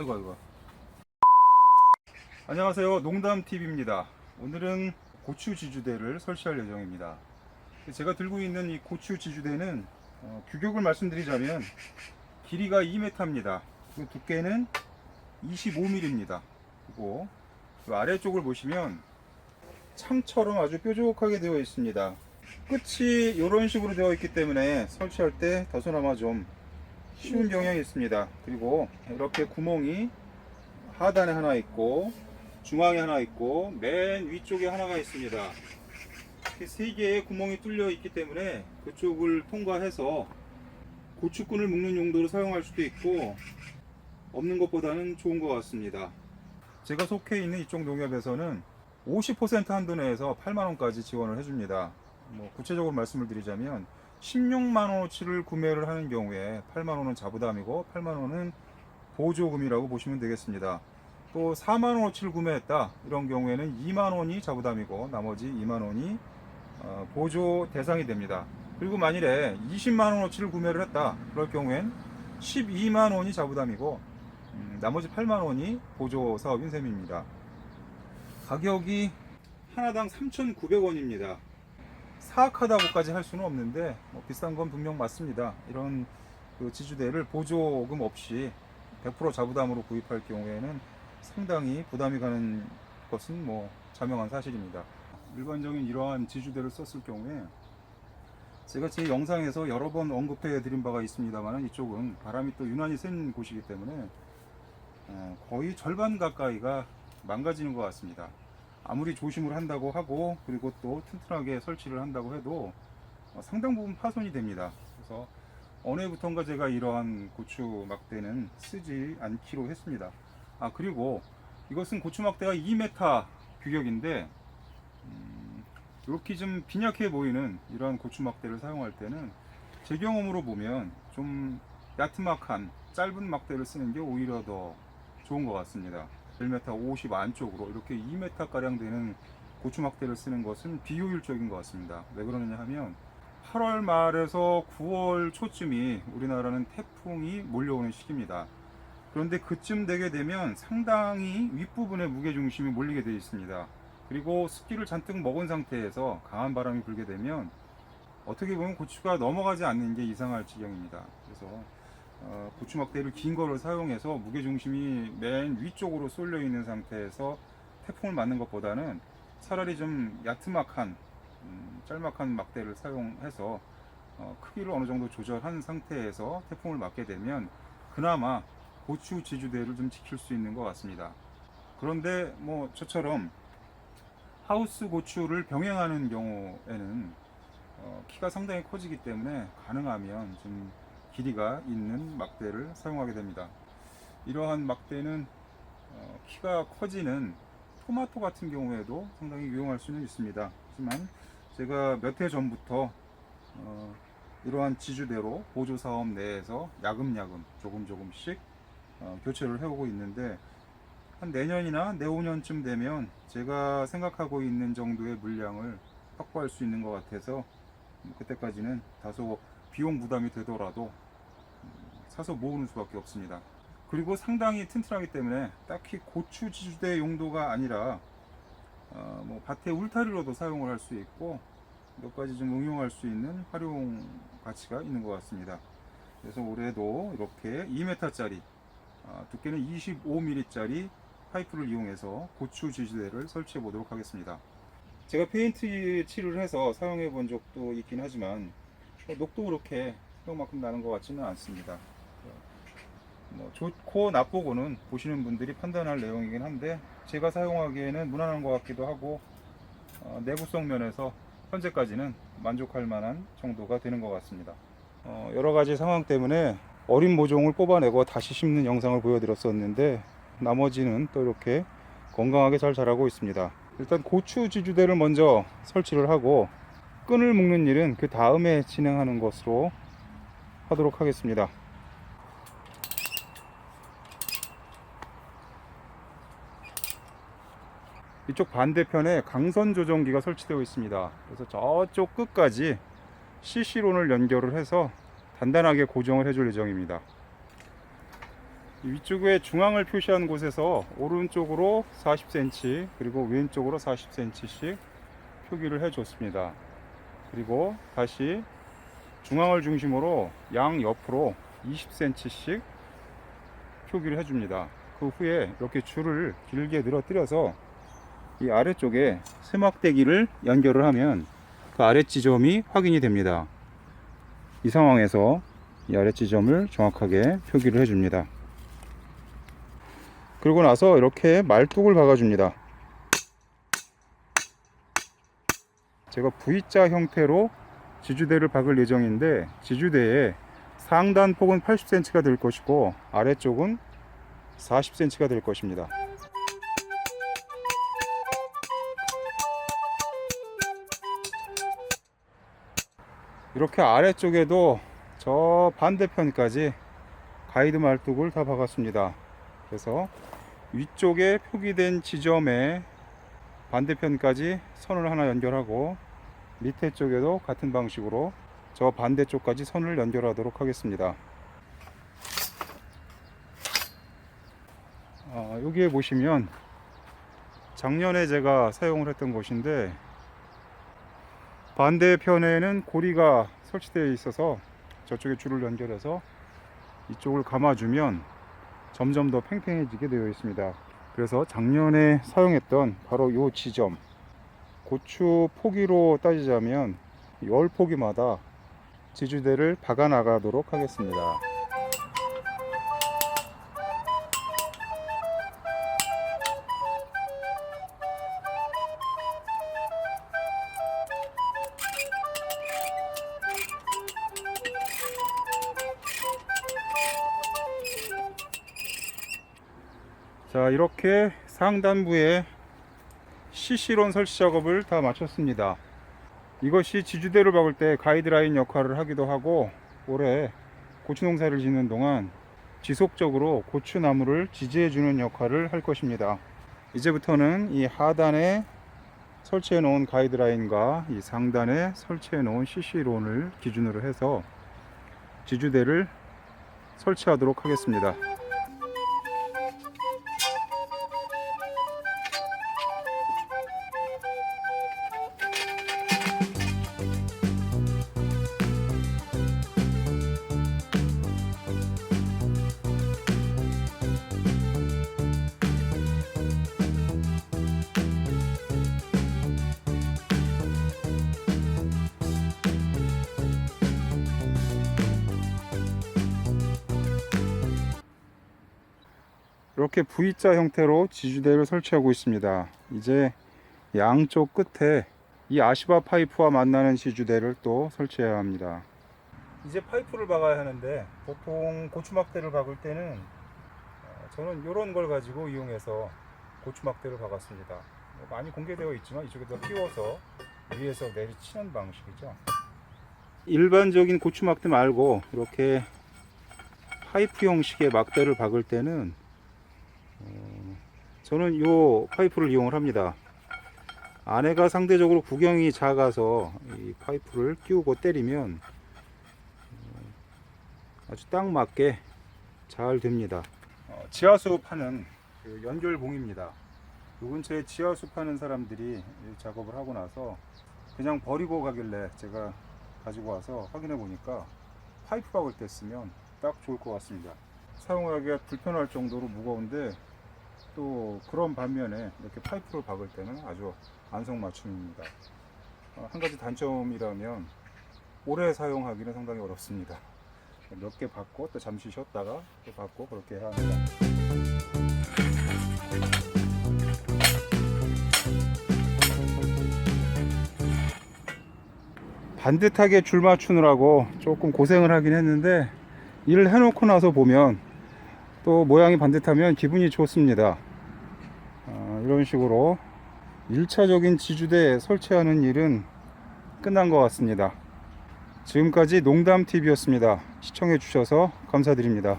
아이고 아이고. 안녕하세요. 농담TV입니다. 오늘은 고추 지주대를 설치할 예정입니다. 제가 들고 있는 이 고추 지주대는 어, 규격을 말씀드리자면 길이가 2m입니다. 그 두께는 25mm입니다. 그리고 그 아래쪽을 보시면 창처럼 아주 뾰족하게 되어 있습니다. 끝이 이런 식으로 되어 있기 때문에 설치할 때 다소나마 좀 쉬운 경향이 있습니다. 그리고 이렇게 구멍이 하단에 하나 있고 중앙에 하나 있고 맨 위쪽에 하나가 있습니다. 세 개의 구멍이 뚫려 있기 때문에 그쪽을 통과해서 고추끈을 묶는 용도로 사용할 수도 있고 없는 것보다는 좋은 것 같습니다. 제가 속해 있는 이쪽 농협에서는 50% 한도 내에서 8만 원까지 지원을 해줍니다. 뭐 구체적으로 말씀을 드리자면 16만 원어치를 구매를 하는 경우에 8만 원은 자부담이고 8만 원은 보조금이라고 보시면 되겠습니다. 또 4만 원어치를 구매했다 이런 경우에는 2만 원이 자부담이고 나머지 2만 원이 어, 보조 대상이 됩니다. 그리고 만일에 20만 원어치를 구매를 했다 그럴 경우엔 12만 원이 자부담이고 음, 나머지 8만 원이 보조 사업인 셈입니다. 가격이 하나당 3,900원입니다. 사악하다고까지 할 수는 없는데 뭐 비싼 건 분명 맞습니다. 이런 그 지주대를 보조금 없이 100% 자부담으로 구입할 경우에는 상당히 부담이 가는 것은 뭐 자명한 사실입니다. 일반적인 이러한 지주대를 썼을 경우에 제가 제 영상에서 여러 번 언급해 드린 바가 있습니다만 이쪽은 바람이 또 유난히 센 곳이기 때문에 어, 거의 절반 가까이가 망가지는 것 같습니다. 아무리 조심을 한다고 하고 그리고 또 튼튼하게 설치를 한다고 해도 어, 상당 부분 파손이 됩니다. 그래서 어느 해부턴가 제가 이러한 고추 막대는 쓰지 않기로 했습니다. 아 그리고 이것은 고추 막대가 2m 규격인데 음, 이렇게 좀 빈약해 보이는 이러한 고추 막대를 사용할 때는 제 경험으로 보면 좀 야트막한 짧은 막대를 쓰는 게 오히려 더 좋은 것 같습니다. 1m 50 안쪽으로 이렇게 2m 가량 되는 고추 막대를 쓰는 것은 비효율적인 것 같습니다. 왜 그러느냐 하면 8월 말에서 9월 초쯤이 우리나라는 태풍이 몰려오는 시기입니다. 그런데 그쯤 되게 되면 상당히 윗부분에 무게중심이 몰리게 되어 있습니다. 그리고 습기를 잔뜩 먹은 상태에서 강한 바람이 불게 되면 어떻게 보면 고추가 넘어가지 않는 게 이상할 지경입니다. 그래서 어, 고추 막대를 긴 거를 사용해서 무게중심이 맨 위쪽으로 쏠려 있는 상태에서 태풍을 맞는 것보다는 차라리 좀 야트막한 음, 짤막한 막대를 사용해서 어, 크기를 어느 정도 조절한 상태에서 태풍을 맞게 되면 그나마 고추 지주대를 좀 지킬 수 있는 것 같습니다. 그런데 뭐 저처럼 하우스 고추를 병행하는 경우에는 어, 키가 상당히 커지기 때문에 가능하면 좀 길이가 있는 막대를 사용하게 됩니다. 이러한 막대는 어, 키가 커지는 토마토 같은 경우에도 상당히 유용할 수는 있습니다. 하지만 제가 몇 해 전부터 어, 이러한 지주대로 보조 사업 내에서 야금야금 조금 조금씩 어, 교체를 해오고 있는데 한 내년이나 내후년쯤 되면 제가 생각하고 있는 정도의 물량을 확보할 수 있는 것 같아서 그때까지는 다소 비용 부담이 되더라도 음, 사서 모으는 수밖에 없습니다. 그리고 상당히 튼튼하기 때문에 딱히 고추 지주대 용도가 아니라 어, 뭐 밭에 울타리로도 사용을 할 수 있고 몇 가지 좀 응용할 수 있는 활용 가치가 있는 것 같습니다. 그래서 올해도 이렇게 2m짜리 아, 두께는 25mm짜리 파이프를 이용해서 고추 지지대를 설치해 보도록 하겠습니다. 제가 페인트 칠을 해서 사용해 본 적도 있긴 하지만 뭐 녹도 그렇게 생각만큼 나는 것 같지는 않습니다. 뭐 좋고 나쁘고는 보시는 분들이 판단할 내용이긴 한데 제가 사용하기에는 무난한 것 같기도 하고 어, 내구성 면에서 현재까지는 만족할 만한 정도가 되는 것 같습니다. 어, 여러 가지 상황 때문에 어린 모종을 뽑아내고 다시 심는 영상을 보여드렸었는데 나머지는 또 이렇게 건강하게 잘 자라고 있습니다. 일단 고추 지주대를 먼저 설치를 하고 끈을 묶는 일은 그 다음에 진행하는 것으로 하도록 하겠습니다. 이쪽 반대편에 강선 조정기가 설치되어 있습니다. 그래서 저쪽 끝까지 CC론을 연결을 해서 단단하게 고정을 해줄 예정입니다. 이 위쪽에 중앙을 표시한 곳에서 오른쪽으로 40cm 그리고 왼쪽으로 40cm씩 표기를 해 줬습니다. 그리고 다시 중앙을 중심으로 양 옆으로 20cm씩 표기를 해 줍니다. 그 후에 이렇게 줄을 길게 늘어뜨려서 이 아래쪽에 세막대기를 연결을 하면 그 아래 지점이 확인이 됩니다. 이 상황에서 이 아래 지점을 정확하게 표기를 해줍니다. 그리고 나서 이렇게 말뚝을 박아줍니다. 제가 V자 형태로 지주대를 박을 예정인데 지주대의 상단 폭은 80cm가 될 것이고 아래쪽은 40cm가 될 것입니다. 이렇게 아래쪽에도 저 반대편까지 가이드 말뚝을 다 박았습니다. 그래서 위쪽에 표기된 지점에 반대편까지 선을 하나 연결하고 밑에 쪽에도 같은 방식으로 저 반대쪽까지 선을 연결하도록 하겠습니다. 어, 여기에 보시면 작년에 제가 사용을 했던 곳인데 반대편에는 고리가 설치되어 있어서 저쪽에 줄을 연결해서 이쪽을 감아주면 점점 더 팽팽해지게 되어 있습니다. 그래서 작년에 사용했던 바로 이 지점 고추 포기로 따지자면 10포기마다 지주대를 박아 나가도록 하겠습니다. 자 이렇게 상단부에 CC론 설치 작업을 다 마쳤습니다. 이것이 지주대를 박을 때 가이드라인 역할을 하기도 하고 올해 고추 농사를 짓는 동안 지속적으로 고추나무를 지지해 주는 역할을 할 것입니다. 이제부터는 이 하단에 설치해 놓은 가이드라인과 이 상단에 설치해 놓은 CC론을 기준으로 해서 지주대를 설치하도록 하겠습니다 이렇게 V자 형태로 지주대를 설치하고 있습니다. 이제 양쪽 끝에 이 아시바 파이프와 만나는 지주대를 또 설치해야 합니다. 이제 파이프를 박아야 하는데 보통 고추막대를 박을 때는 어, 저는 이런 걸 가지고 이용해서 고추막대를 박았습니다. 뭐 많이 공개되어 있지만 이쪽에다 끼워서 위에서 내리치는 방식이죠. 일반적인 고추막대 말고 이렇게 파이프 형식의 막대를 박을 때는 어, 저는 이 파이프를 이용을 합니다. 안에가 상대적으로 구경이 작아서 이 파이프를 끼우고 때리면 어, 아주 딱 맞게 잘 됩니다. 어, 지하수 파는 그 연결봉입니다. 요 근처에 지하수 파는 사람들이 이 작업을 하고 나서 그냥 버리고 가길래 제가 가지고 와서 확인해 보니까 파이프 박을 때 쓰면 딱 좋을 것 같습니다. 사용하기가 불편할 정도로 무거운데 또 그런 반면에 이렇게 파이프를 박을 때는 아주 안성맞춤입니다. 어, 한 가지 단점이라면 오래 사용하기는 상당히 어렵습니다. 몇 개 받고 또 잠시 쉬었다가 또 받고 그렇게 해야 합니다. 반듯하게 줄 맞추느라고 조금 고생을 하긴 했는데 일을 해놓고 나서 보면 또 모양이 반듯하면 기분이 좋습니다. 어, 이런 식으로 1차적인 지주대 설치하는 일은 끝난 것 같습니다. 지금까지 농담TV였습니다. 시청해 주셔서 감사드립니다.